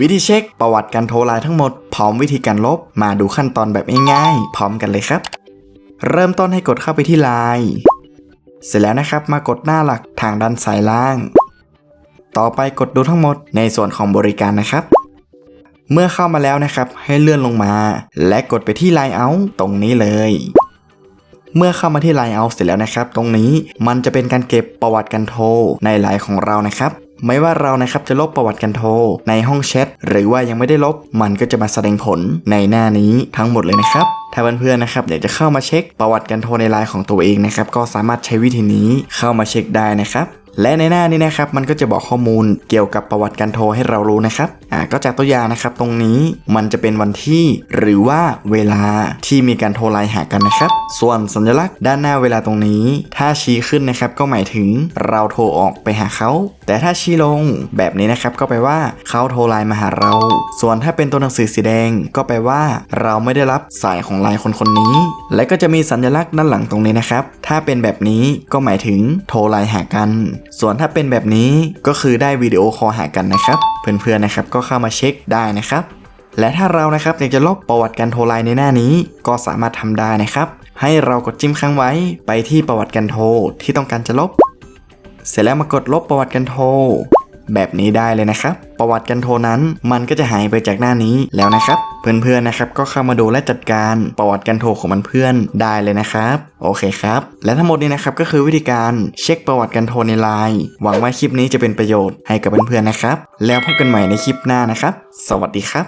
วิธีเช็คประวัติการโทรไลน์ทั้งหมด พร้อมวิธีการลบมาดูขั้นตอนแบบง่ายๆ พร้อมกันเลยครับ เริ่มต้นให้กดเข้าไปที่ไลน์เสร็จแล้วนะครับมากดหน้าหลักทางด้านซ้ายล่าง ต่อไปกดดูทั้งหมดในส่วนของบริการนะครับ เมื่อเข้ามาแล้วนะครับ ให้เลื่อนลงมา และกดไปที่ Line Out ตรงนี้เลย เมื่อเข้ามาที่ Line Out เสร็จแล้วนะครับ ตรงนี้มันจะเป็นการเก็บประวัติการโทรในไลน์ของเรานะครับ ไม่ว่าเรานะครับจะลบประวัติการโทร ในห้องแชทหรือว่ายังไม่ได้ลบ มันก็จะมาแสดงผลในหน้านี้ทั้งหมดเลยนะครับถ้าเพื่อนๆนะครับอยากจะเข้ามาเช็คประวัติการโทรในไลน์ของตัวเองนะครับก็สามารถใช้วิธีนี้เข้ามาเช็คได้นะครับและในหน้านี้นะครับมันก็จะบอกข้อมูลเกี่ยวกับประวัติการโทรให้เรารู้นะครับ อ่าก็จากตัวอย่างนะครับ ตรงนี้มันจะเป็นวันที่หรือว่าเวลาที่มีการโทรไลน์หากันนะครับ ส่วนสัญลักษณ์ด้านหน้าเวลาตรงนี้ ถ้าชี้ขึ้นนะครับก็หมายถึงเราโทรออกไปหาเขา แต่ถ้าชี้ลงแบบนี้นะครับก็แปลว่าเขาโทรไลน์มาหาเรา ส่วนถ้าเป็นตัวหนังสือสีแดง ก็แปลว่า เราไม่ได้รับสายของไลน์คนคนนี้ และก็จะมีสัญลักษณ์ด้านหลังตรงนี้นะครับ ถ้าเป็นแบบนี้ก็หมายถึงโทรไลน์หากัน ส่วนถ้าเป็นแบบนี้ก็คือได้วิดีโอคอลหากันนะครับ เพื่อนๆนะครับก็เข้ามาเช็คได้นะครับ และถ้าเรานะครับอยากจะลบประวัติการโทรไลน์ในหน้านี้ ก็สามารถทำได้นะครับ ให้เรากดจิ้มค้างไว้ไปที่ประวัติการโทรที่ต้องการจะลบ เสร็จแล้วมากดลบประวัติการโทรแบบนี้ได้เลยนะครับ ประวัติการโทรนั้นมันก็จะหายไปจากหน้านี้แล้วนะครับ เพื่อนๆนะครับก็เข้ามาดูและจัดการประวัติการโทรของมันเพื่อนได้เลยนะครับโอเคครับ และทั้งหมดนี้นะครับก็คือวิธีการเช็คประวัติการโทรในไลน์หวังว่าคลิปนี้จะเป็นประโยชน์ให้กับเพื่อนๆนะครับ แล้วพบกันใหม่ในคลิปหน้านะครับ สวัสดีครับ